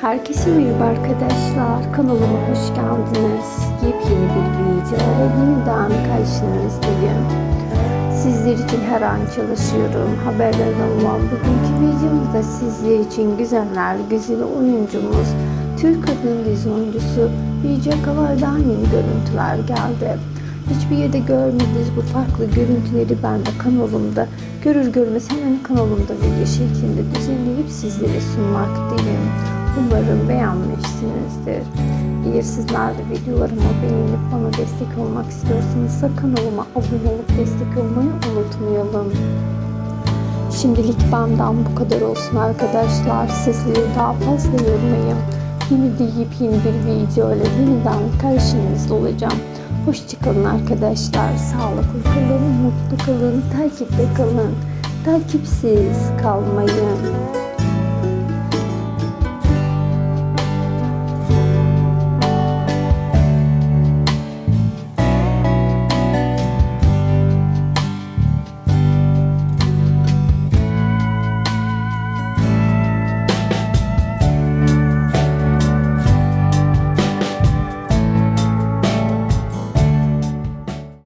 Herkese merhaba arkadaşlar. Kanalıma hoş geldiniz. Yepyeni bir videoyla yeniden karşınızdayım. Sizler için her an çalışıyorum. Haberlerden olan bugünkü videomuzda sizler için güzeller güzeli oyuncumuz Türk kadın dizi oyuncusu Yüce Kaval'dan yeni görüntüler geldi. Hiçbir yerde görmediğiniz bu farklı görüntüleri ben de kanalımda görür görmez hemen kanalımda video şeklinde düzenleyip sizlere sunmaktayım. Umarım beğenmişsinizdir. Eğer sizler de videolarımı beğenip bana destek olmak istiyorsanız kanalıma abone olup destek olmayı unutmayalım. Şimdilik benden bu kadar olsun arkadaşlar. Sizleri daha fazla yormayayım. Yeni de yepyeni bir video ile yeniden karşınızda olacağım. Hoşçakalın arkadaşlar. Sağlıklı kalın, mutlu kalın, takipte kalın. Takipsiz kalmayın.